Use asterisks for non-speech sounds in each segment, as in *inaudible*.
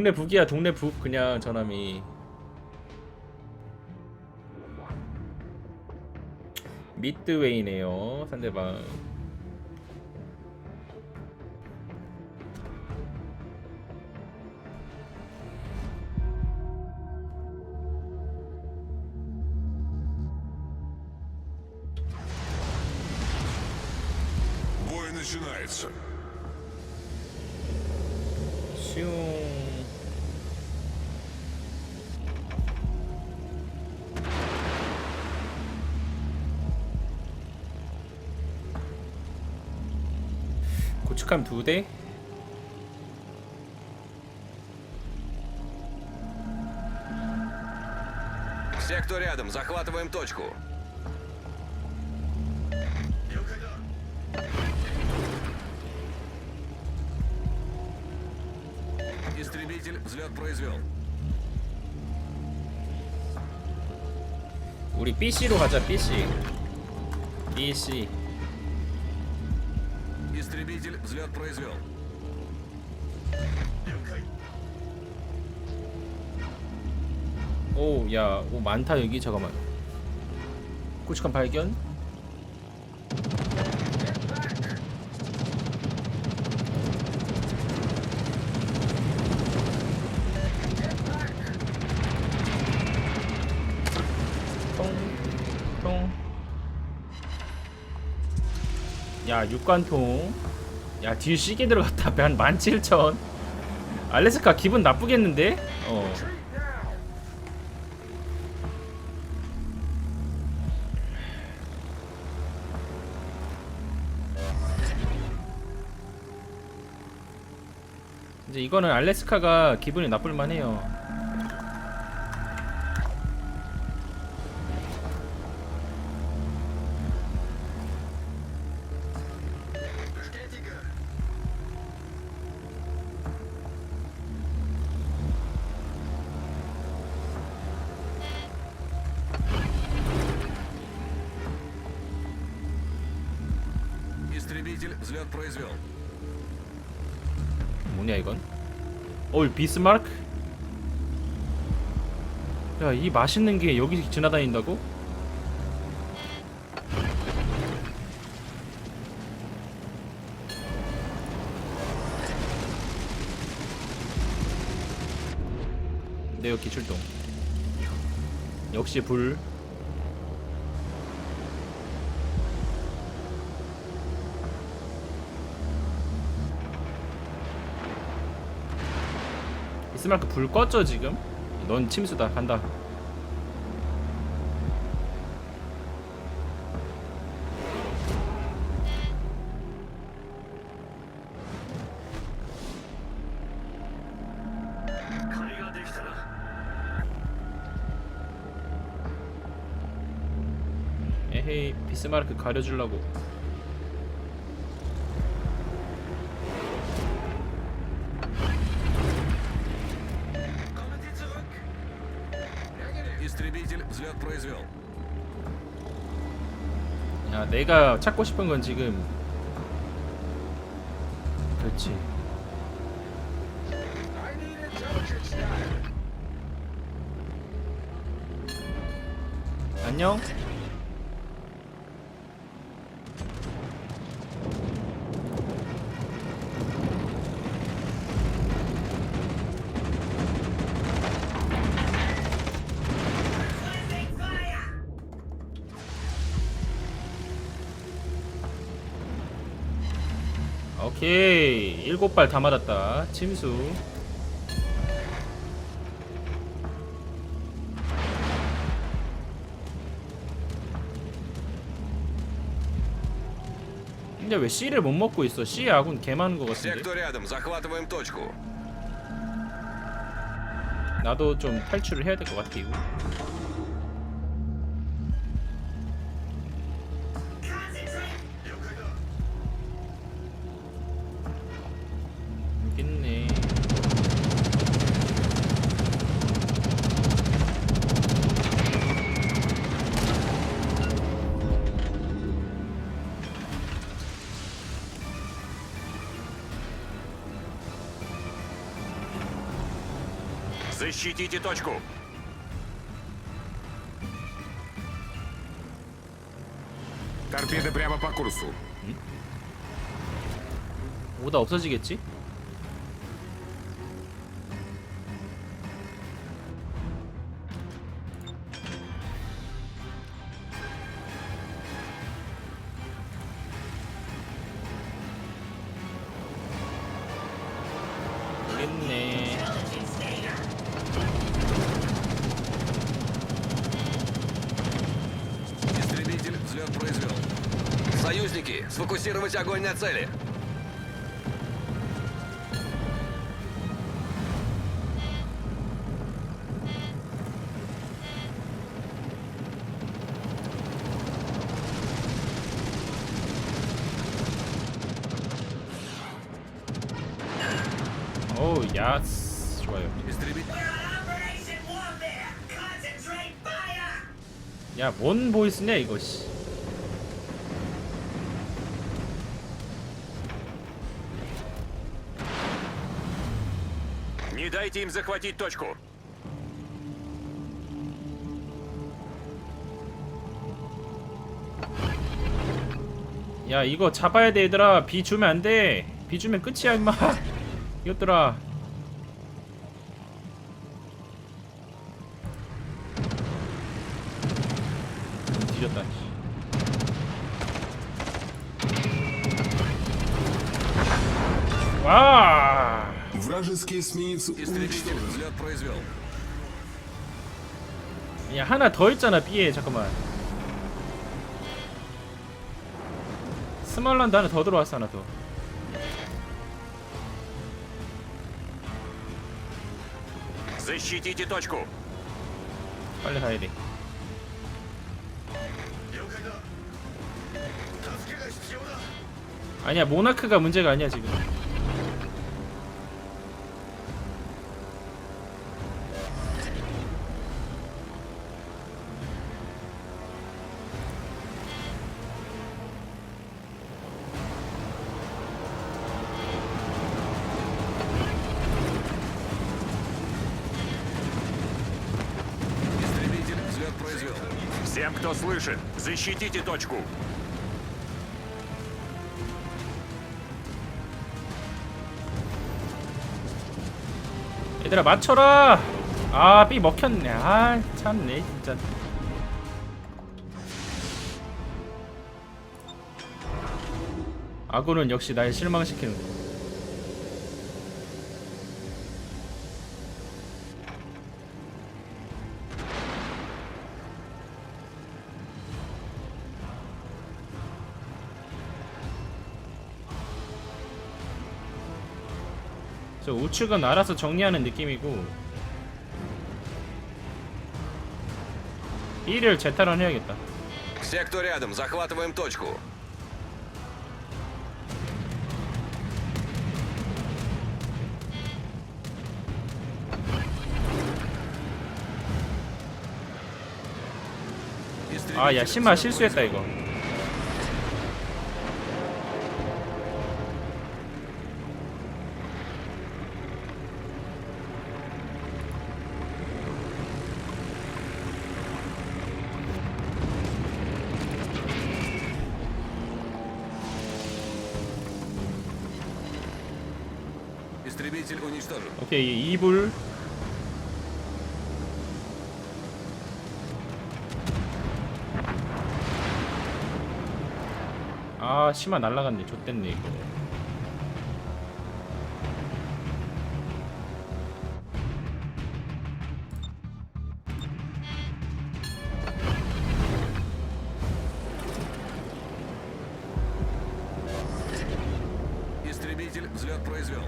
동네 북이야 동네 북 그냥 전함이. 미드웨이네요 상대방 고춧감 두 대? Все, кто рядом, захватываем точку. Истребитель взлет произвел. 우리 BC로 가자 BC BC Истребитель взлет произвел. 오야 오 많다 여기 잠깐만 고춧감 발견 야 육관통 야 뒤에 시계 들어갔다 한 17,000 알래스카 기분 나쁘겠는데? 어 이제 이거는 알래스카가 기분이 나쁠 만해요. Истребитель взлет произвел. 뭐냐 이건? 어, 이 비스마르크? 야, 이 맛있는 게 여기 지나다닌다고? 네오 기출동. 역시 불. 스마르크 불 껐죠 지금? 넌 침수다 간다. 에헤이 비스마르크 가려주려고 Истребитель взлет произвел. 야 내가 찾고 싶은 건 지금 그렇지 안녕 오케이. 일곱 발 다 맞았다. 침수. 근데 왜 C를 못 먹고 있어? C 아군 개 많은 거 같은데? 나도 좀 탈출을 해야 될 것 같아 이거 Защитите точку. Торпеды прямо по курсу. 오다 없어지겠지? сфокусировать огонь на цели. 어우 야스 좋아요 Истребитель... Operation Warfare! Concentrate fire! 야 뭔 보이스냐 이거 씨 дайте им захватить точку. 야 이거 잡아야 돼 얘들아 비 주면 안돼비 주면 끝이야 임마 *laughs* 이것들아 뒤졌다 씨. 와 Вражеский эсминец Истребитель уничтожен. взлет произвел. 야 하나 더 있잖아 B에 잠깐만 스몰란드 하나 더 들어왔어 하나 더 Защитите точку. 빨리 가야 돼 아니야 모나크가 문제가 아니야 지금 защитите точку. 얘들아 맞춰라 아 B 먹혔네 아 참네 진짜 아군은 역시 날 실망시키는 저 우측은 알아서 정리하는 느낌이고 B를 재탈환 해야겠다 Все, кто рядом, захватываем точку. 아 야 심마 실수했다 이거 Истребитель уничтожен. 오케이 2불 아 심마 날라갔네 좆됐네 이거 Истребитель взлет произвел.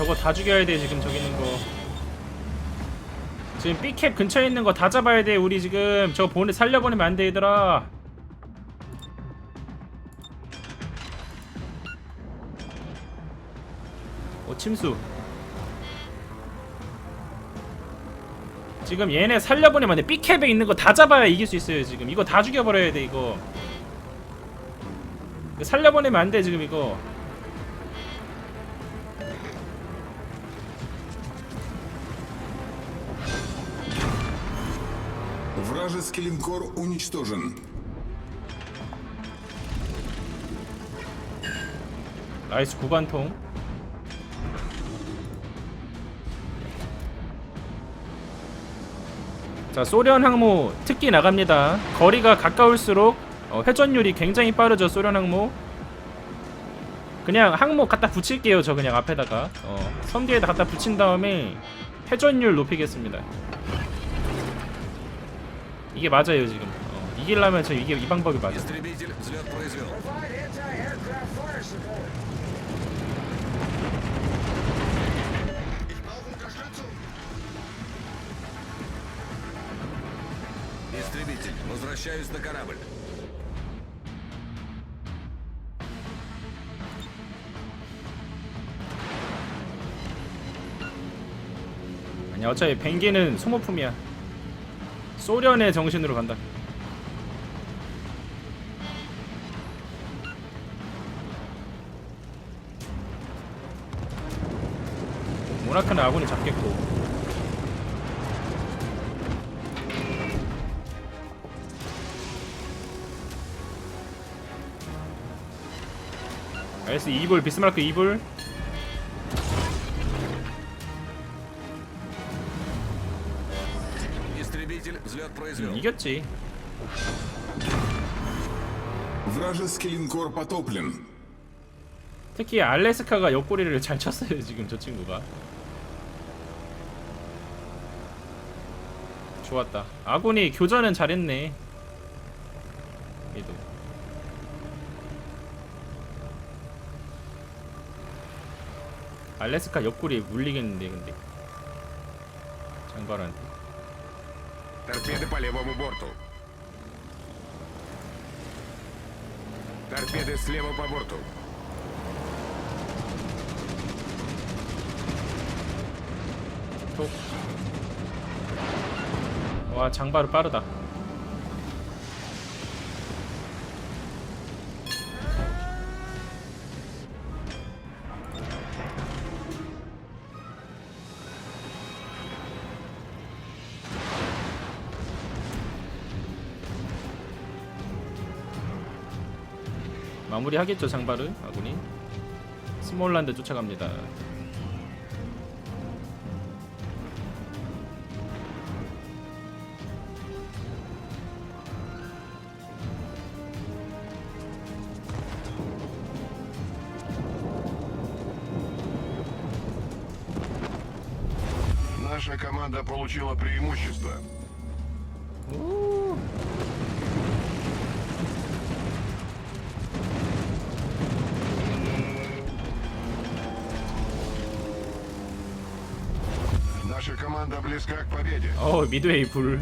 저거 다 죽여야 돼 지금 저기 있는 거 지금 B캡 근처에 있는 거 다 잡아야 돼 우리 지금 저거 보내 살려보내면 안돼 얘들아 어 침수 지금 얘네 살려보내면 돼. B캡에 있는 거 다 잡아야 이길 수 있어요. 지금 이거 다 죽여버려야 돼 이거. 살려보내면 안돼 지금 이거. Вражеский линкор уничтожен. 나이스 구간통. 자 소련 항모 특기 나갑니다. 거리가 가까울수록 어, 회전율이 굉장히 빠르죠 소련 항모. 그냥 항모 갖다 붙일게요 저 그냥 앞에다가 어, 섬 뒤에다 갖다 붙인 다음에 회전율 높이겠습니다. 이게 맞아요 지금. 어, 이기려면 저 이게 이 방법이 맞아. Истребитель взлет произвел. Provide anti-aircraft fire support. Истребитель, возвращаюсь на корабль. 아니 어차피 뱅기는 소모품이야. 소련의 정신으로 간다. 모나크는 아군이 잡겠고. 알스 2불 비스마르크 2불 음, 이겼지. Вражеский линкор потоплен. 특히 알래스카가 옆구리를 잘 쳤어요 지금 저 친구가 좋았다 아군이 교전은 잘했네 얘도 알래스카 옆구리 물리겠는데 근데 장발한테 Торпеды по левому борту. Торпеды слева по борту. 톡. 와 장바로 빠르다 마무리하겠죠 장바를 아군이 스몰란드 쫓아갑니다 Наша команда получила преимущество. Наша команда близка к победе. 어 미드웨이 불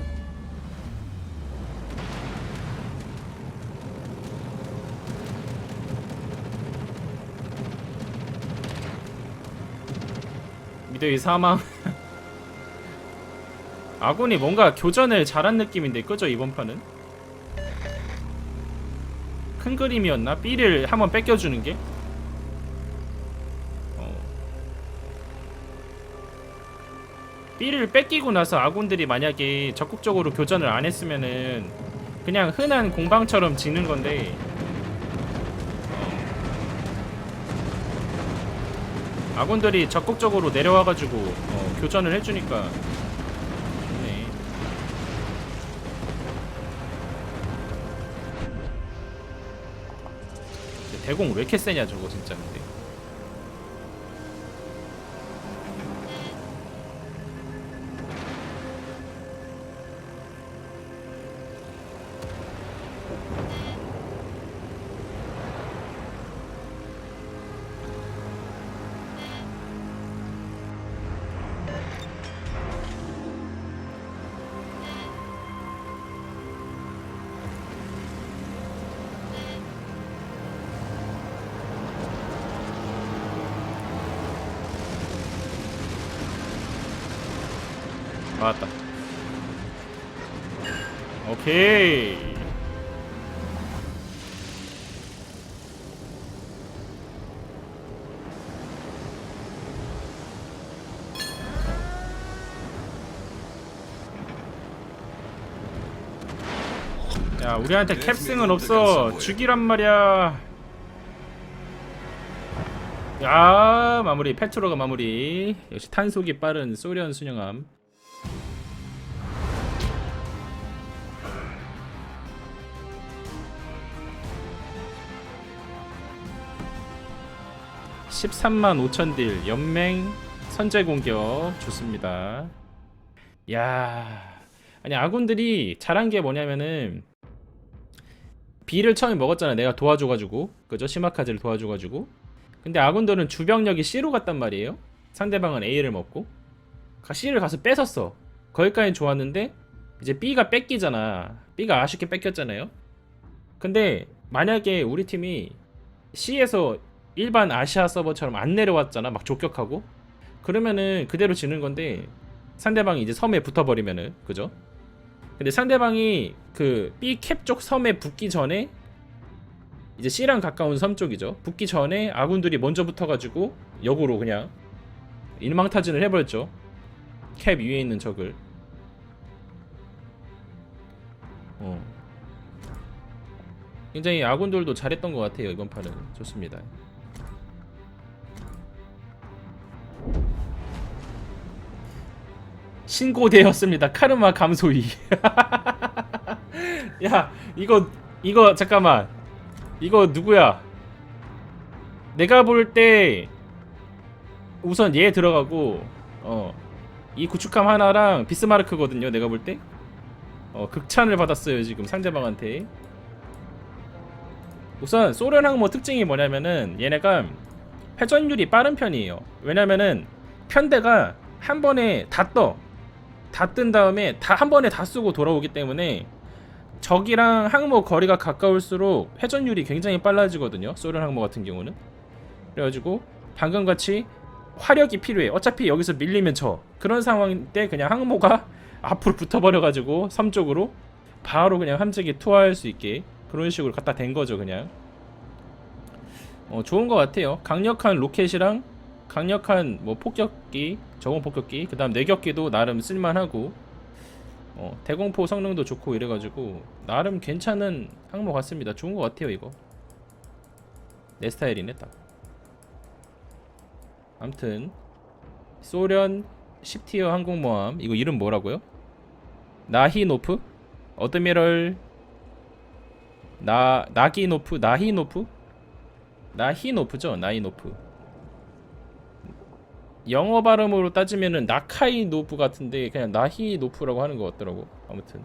미드웨이 사망 *laughs* 아군이 뭔가 교전을 잘한 느낌인데 그죠 이번 판은 큰 그림이었나? B를 한번 뺏겨주는 게 B를 뺏기고 나서 아군들이 만약에 적극적으로 교전을 안 했으면은 그냥 흔한 공방처럼 지는 건데 어. 아군들이 적극적으로 내려와가지고 어, 교전을 해주니까 좋네. 대공 왜 이렇게 세냐 저거 진짜 근데 맞다 오케이. 야, 우리한테 캡승은 없어. 죽이란 말이야. 야, 마무리. 페트로가 마무리. 역시 탄속이 빠른 소련 순영함. (13만 5천 딜) 연맹 선제 공격 좋습니다. 야 아니 아군들이 잘한 게 뭐냐면은 B를 처음에 먹었잖아 내가 도와줘가지고. 그죠? 시마카즈를 도와줘가지고. 근데 아군들은 주병력이 C로 갔단 말이에요. 상대방은 A를 먹고. 가- C를 가서 뺏었어. 거기까지 좋았는데 이제 B가 뺏기잖아. B가 아쉽게 뺏겼잖아요. 근데 만약에 우리 팀이 C에서 일반 아시아 서버처럼 안 내려왔잖아. 막 족격하고. 그러면은 그대로 지는 건데 상대방이 이제 섬에 붙어버리면은 그죠? 근데 상대방이 그 B 캡 쪽 섬에 붙기 전에 이제 C랑 가까운 섬 쪽이죠. 붙기 전에 아군들이 먼저 붙어가지고 역으로 그냥 일망타진을 해버렸죠. 캡 위에 있는 적을. 어. 굉장히 아군들도 잘했던 것 같아요 이번 판은. 좋습니다 신고되었습니다. 카르마 감소이. *laughs* 야 이거 이거 잠깐만. 이거 누구야? 내가 볼 때 우선 얘 들어가고 어 이 구축함 하나랑 비스마르크거든요 내가 볼 때. 어 극찬을 받았어요 지금 상대방한테. 우선 소련 항모 특징이 뭐냐면은 얘네가 회전율이 빠른 편이에요. 왜냐면은 편대가 한 번에 다 떠 다 뜬 다음에 다 한 번에 다 쓰고 돌아오기 때문에 적이랑 항모 거리가 가까울수록 회전율이 굉장히 빨라지거든요. 소련 항모 같은 경우는. 그래가지고 방금 같이 화력이 필요해. 어차피 여기서 밀리면 져. 그런 상황 때 그냥 항모가 *laughs* 앞으로 붙어버려가지고 섬 쪽으로 바로 그냥 함재기 투하할 수 있게 그런 식으로 갖다 댄 거죠 그냥. 어, 좋은 것 같아요. 강력한 로켓이랑 강력한 뭐 폭격기, 저공 폭격기, 그 다음 내격기도 나름 쓸만하고 어, 대공포 성능도 좋고 이래가지고 나름 괜찮은 항모 같습니다. 좋은 것 같아요 이거. 내 스타일이네 딱. 암튼 소련 10티어 항공모함 이거 이름 뭐라고요? 나히노프? 어드미럴 나 나기노프 나히노프? 나히노프죠 나히노프 영어 발음으로 따지면은 나카이 노프 같은데 그냥 나히 노프라고 하는 것 같더라고. 아무튼